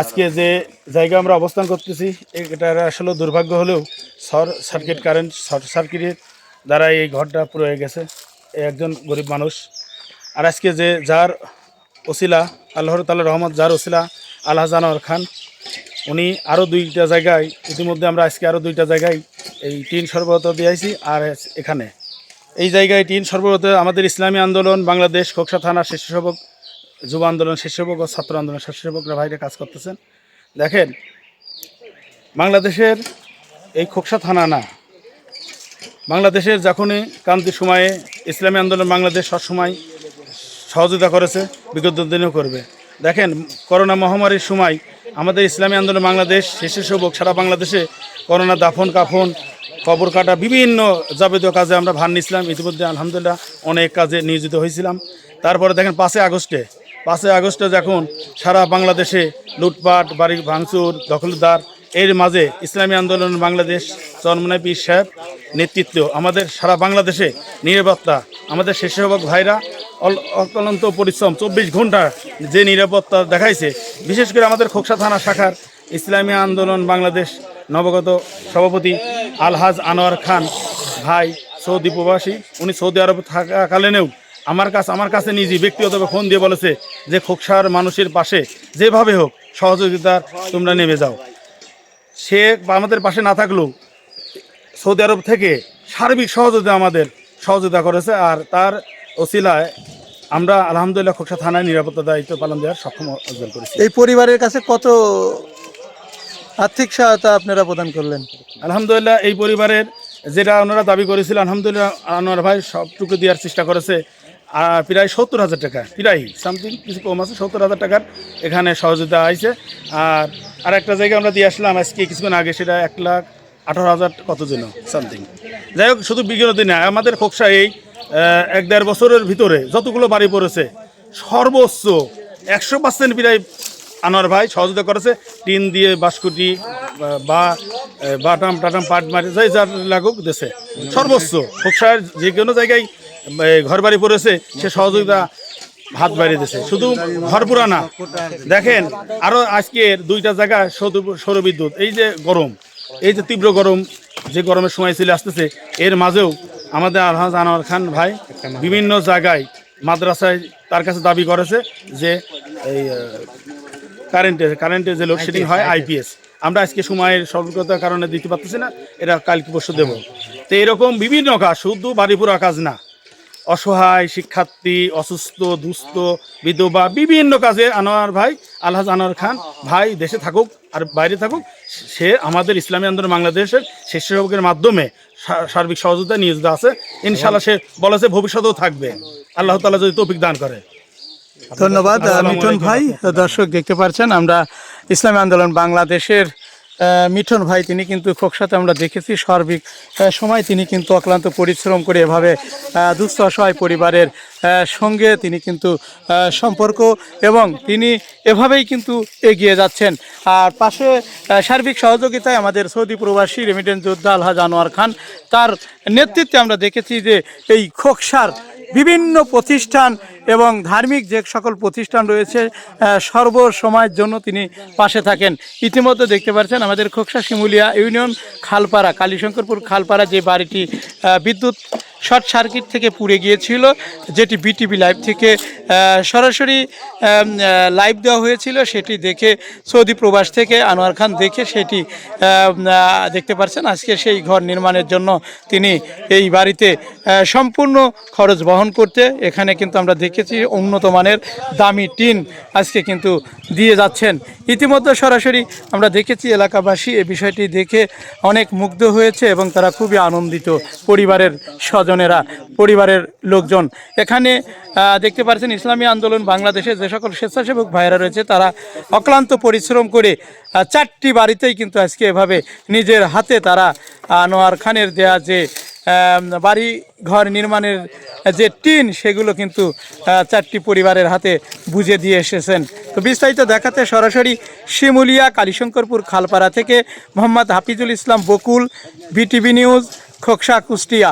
আজকে যে জায়গা আমরা অবস্থান করতেছি এটা আসলে দুর্ভাগ্য হলেও শর্ট সার্কিট কারেন্ট শর্ট সার্কিটের দ্বারা এই ঘরটা পুরো হয়ে গেছে। একজন গরিব মানুষ। আর আজকে যে যার ওসিলা, আল্লাহর তাল্লাহ রহমত, যার ওসিলা আল্লাহ জানোয়ার খান, উনি আরও দুইটা জায়গায়, ইতিমধ্যে আমরা আজকে আরও দুইটা জায়গায় এই টিন সরবরাহ দিয়েছি আর এখানে। এই জায়গায় টিন সরবরাহ আমাদের ইসলামী আন্দোলন, বাংলাদেশ খোকসা থানা স্বেচ্ছাসেবক যুব আন্দোলন স্বেচ্ছাসেবক ও ছাত্র আন্দোলন স্বেচ্ছাসেবকরা ভাইরা কাজ করতেছেন। দেখেন, বাংলাদেশের এই খোকসা থানা না, বাংলাদেশের যখনই ক্রান্তি সময়ে ইসলামী আন্দোলন বাংলাদেশ সবসময় সহযোগিতা করেছে, বিগত দিনেও করবে। দেখেন, করোনা মহামারীর সময় আমাদের ইসলামী আন্দোলন বাংলাদেশ স্বেচ্ছাসেবক সারা বাংলাদেশে করোনা দাফন কাফন কবর কাটা বিভিন্ন যাবতীয় কাজে আমরা ভান নিয়েছিলাম। ইতিমধ্যে আলহামদুলিল্লাহ অনেক কাজে নিয়োজিত হয়েছিলাম। তারপরে দেখেন পাঁচই আগস্টে পাঁচই আগস্টে যখন সারা বাংলাদেশে লুটপাট, বাড়ি ভাঙচুর, দখলদার, এর মাঝে ইসলামী আন্দোলন, বাংলাদেশ চরমনাই পীর সাহেব নেতৃত্ব, আমাদের সারা বাংলাদেশে নিরাপত্তা, আমাদের স্বেচ্ছাসেবক ভাইরা অক্লান্ত পরিশ্রম, চব্বিশ ঘণ্টা যে নিরাপত্তা দেখাইছে, বিশেষ করে আমাদের খোকসা থানা শাখার ইসলামী আন্দোলন, বাংলাদেশ নবগত সভাপতি আলহাজ আনোয়ার খান ভাই সৌদি প্রবাসী, উনি সৌদি আরবে থাকাকালীনেও আমার কাছে আমার কাছে নিজে ব্যক্তিগতভাবে ফোন দিয়ে বলেছে যে, খোকসার মানুষের পাশে যেভাবে হোক সহযোগিতার তোমরা নেমে যাও। সে আমাদের পাশে না থাকলেও সৌদি আরব থেকে সার্বিক সহযোগিতা আমাদের সহযোগিতা করেছে আর তার ওসিলায় আমরা আলহামদুলিল্লাহ খোকসা থানায় নিরাপত্তা দায়িত্ব পালন দেওয়ার সক্ষম অর্জন করেছি। এই পরিবারের কাছে কত আর্থিক সহায়তা আপনারা প্রদান করলেন। আলহামদুলিল্লাহ, এই পরিবারের যেটা ওনারা দাবি করেছিল, আলহামদুলিল্লাহ আনোয়ার ভাই সবটুকু দেওয়ার চেষ্টা করেছে। প্রায় সত্তর হাজার টাকা, প্রায় সামথিং কিছু কম আছে, সত্তর হাজার টাকার এখানে সহযোগিতা আছে আর আর একটা জায়গায় আমরা দিয়ে আসলাম আজকে কিছুক্ষণ আগে, সেটা এক লাখ আঠারো হাজার কত জন সামথিং যাই হোক, শুধু বিগত দিনে, আমাদের খোকসা এই এক দেড় বছরের ভিতরে যতগুলো বাড়ি পড়েছে, সর্বোচ্চ একশো পার্সেন্ট প্রায় আনোয়ার ভাই সহযোগিতা করেছে। টিন দিয়ে বাসকুটি বা- বাটাম টাটাম পাট মারি যাই যার লাগুক দেশে সর্বোচ্চ হোকসার যে কোনো জায়গায় ঘর বাড়ি পড়েছে, সে সহযোগিতা হাত বাড়িয়ে দিয়েছে শুধু ঘরপুরা না। দেখেন আরও আজকের দুইটা জায়গায় সৌর- সৌরবিদ্যুৎ এই যে গরম, এই যে তীব্র গরম যে গরমের সময় চলে আসতেছে, এর মাঝেও আমাদের আলহাজ আনোয়ার খান ভাই বিভিন্ন জায়গায় মাদ্রাসায় তার কাছে দাবি করেছে যে, এই কারেন্টে কারেন্টে যে লোডশেডিং হয় আইপিএস আমরা আজকে সময়ের স্বল্পতার কারণে দিতে পারতেছি না এটা কালকে পরশু দেবো। তো এরকম বিভিন্ন কাজ শুধু বাড়িপুরা কাজ না অসহায় শিক্ষার্থী অসুস্থ দুস্থ বিধবা বিভিন্ন কাজে আনোয়ার ভাই আলহাজ আনোয়ার খান ভাই দেশে থাকুক আর বাইরে থাকুক সে আমাদের ইসলামী আন্দোলন বাংলাদেশের স্বেচ্ছাসেবকের মাধ্যমে সার্বিক সহযোগিতা নিয়োজিত আছে। ইনশাল্লাহ সে বলেছে ভবিষ্যতেও থাকবে। আল্লাহ তালা যদি তৌফিক দান করে। ধন্যবাদ মিঠুন ভাই। দর্শক দেখতে পাচ্ছেন আমরা ইসলামী আন্দোলন বাংলাদেশের মিঠুন ভাই তিনি কিন্তু খোকসাতে আমরা দেখেছি সার্বিক সময় তিনি কিন্তু অক্লান্ত পরিশ্রম করে এভাবে দুস্থ অসহায় পরিবারের সঙ্গে তিনি কিন্তু সম্পর্ক এবং তিনি এভাবেই কিন্তু এগিয়ে যাচ্ছেন। আর পাশে সার্বিক সহযোগিতায় আমাদের সৌদি প্রবাসী রেমিডেন্স যোদ্ধা আলহাজ আনোয়ার খান তার নেতৃত্বে আমরা দেখেছি যে এই খোকসার বিভিন্ন প্রতিষ্ঠান এবং ধার্মিক যে সকল প্রতিষ্ঠান রয়েছে সর্ব সর্বসময়ের জন্য তিনি পাশে থাকেন। ইতিমধ্যে দেখতে পাচ্ছেন আমাদের খোকসা শিমুলিয়া ইউনিয়ন খালপাড়া, কালীশঙ্করপুর খালপাড়া যে বাড়িটি বিদ্যুৎ শর্ট সার্কিট থেকে পুড়ে গিয়েছিল, যেটি বিটিভি লাইভ থেকে সরাসরি লাইভ দেওয়া হয়েছিল, সেটি দেখে সৌদি প্রবাস থেকে আনোয়ার খান দেখে সেটি দেখতে পাচ্ছেন আজকে সেই ঘর নির্মাণের জন্য তিনি এই বাড়িতে সম্পূর্ণ খরচ বহন করতে, এখানে কিন্তু আমরা দেখেছি উন্নত মানের দামি টিন আজকে কিন্তু দিয়ে যাচ্ছেন। ইতিমধ্যে সরাসরি আমরা দেখেছি এলাকাবাসী এ বিষয়টি দেখে অনেক মুগ্ধ হয়েছে এবং তারা খুবই আনন্দিত পরিবারের স্বজনেরা পরিবারের লোকজন। এখানে দেখতে পাচ্ছেন ইসলামী আন্দোলন বাংলাদেশে যে সকল স্বেচ্ছাসেবক ভাইরা রয়েছে, তারা অক্লান্ত পরিশ্রম করে চারটি বাড়িতেই কিন্তু আজকে এভাবে নিজের হাতে তারা আনোয়ার খানের দেয়া যে বাড়ি ঘর নির্মাণের যে টিন, সেগুলো কিন্তু চারটি পরিবারের হাতে বুঝে দিয়ে এসেছেন। তো বিস্তারিত দেখাতে সরাসরি শিমুলিয়া, কালীশঙ্করপুর, খালপাড়া থেকে মোহাম্মদ হাফিজুল ইসলাম বকুল, বিটিভি নিউজ, খোকসা, কুষ্টিয়া।